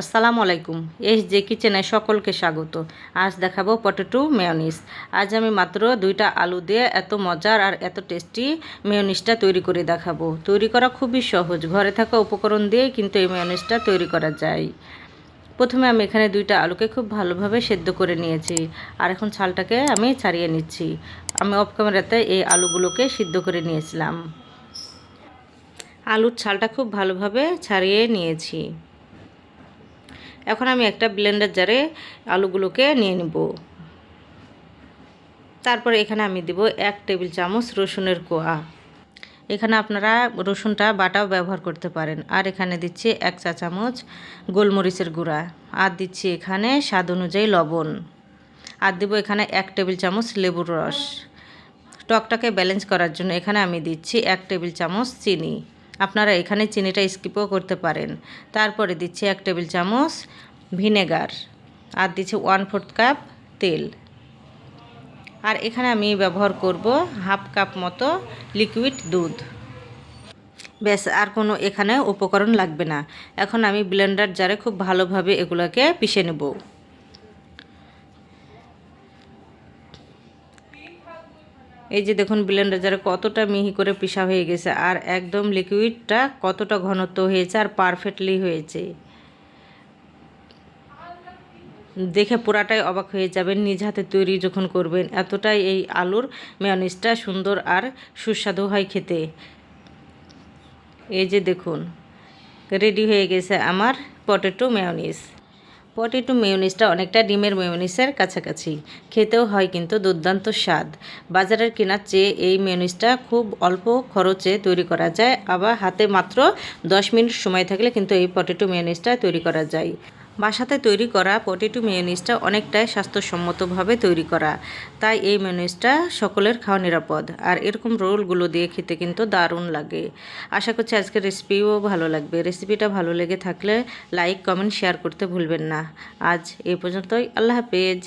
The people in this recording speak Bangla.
আসসালামু আলাইকুম, এই যে কিচেনে সকলকে স্বাগত। আজ দেখাবো পটেটো মেয়নিস আজ আমি মাত্র দুইটা আলু দিয়ে এত মজার আর এত টেস্টি মেয়নিসটা তৈরি করে দেখাবো। তৈরি করা খুবই সহজ, ঘরে থাকা উপকরণ দিয়ে কিন্তু এই মেয়নিসটা তৈরি করা যায়। প্রথমে আমি এখানে দুইটা আলুকে খুব ভালোভাবে সেদ্ধ করে নিয়েছি, আর এখন ছালটাকে আমি ছাড়িয়ে নিচ্ছি। আমি অফ ক্যামেরাতে এই আলুগুলোকে সিদ্ধ করে নিয়েছিলাম। আলুর ছালটা খুব ভালোভাবে ছাড়িয়ে নিয়েছি। এখন আমি একটা ব্লেন্ডার জারে আলুগুলোকে নিয়ে নেব। তারপরে এখানে আমি দেব এক টেবিল চামচ রসুনের কোয়া। এখানে আপনারা রসুনটা বাটাও ব্যবহার করতে পারেন। আর এখানে দিচ্ছি এক চা চামচ গোলমরিচের গুঁড়া। আর দিচ্ছি এখানে স্বাদ অনুযায়ী লবণ। আর দেব এখানে এক টেবিল চামচ লেবুর রস। টকটাকে ব্যালেন্স করার জন্য এখানে আমি দিচ্ছি এক টেবিল চামচ চিনি। আপনারা এখানে চিনিটা স্কিপও করতে পারেন। তারপরে দিচ্ছি এক টেবিল চামচ ভিনেগার আর দিচ্ছি ওয়ান ফোর্থ কাপ তেল। আর এখানে আমি ব্যবহার করব হাফ কাপ মতো লিকুইড দুধ। ব্যাস, আর কোনো এখানে উপকরণ লাগবে না। এখন আমি ব্লেন্ডার জারে খুব ভালোভাবে এগুলোকে পিষে নেব। এই যে দেখুন ব্লেন্ডার কতটা মিহি করে পিসা হয়ে গেছে, আর একদম লিকুইডটা কতটা ঘনত্ব হয়েছে আর পারফেক্টলি হয়েছে। দেখে পুরাটাই অবাক হয়ে যাবেন, নিজ হাতে তৈরি যখন করবেন, এতটাই এই আলুর মেয়নিসটা সুন্দর আর সুস্বাদু হয় খেতে। এই যে দেখুন রেডি হয়ে গেছে আমার পটেটো মেয়নিস পটেটো মেয়নিসটা অনেকটা ডিমের মেয়নিসের কাছাকাছি। খেতেও হয় কিন্তু দুর্দান্ত স্বাদ। বাজারের কেনার চেয়ে এই মেয়নিসটা খুব অল্প খরচে তৈরি করা যায়। আবার হাতে মাত্র দশ মিনিট সময় থাকলে কিন্তু এই পটেটো মেয়নিসটা তৈরি করা যায়। বাসাতে তৈরি করা পটেটো মেয়নিজটা অনেকটাই স্বাস্থ্যসম্মতভাবে তৈরি করা। তাই এই মেয়নিসটা সকলের খাওয়া নিরাপদ। আর এরকম রোলগুলো দিয়ে খেতে কিন্তু দারুণ লাগে। আশা করছি আজকের রেসিপিও ভালো লাগবে। রেসিপিটা ভালো লেগে থাকলে লাইক, কমেন্ট, শেয়ার করতে ভুলবেন না। আজ এ পর্যন্তই। আল্লাহ হাফেজ।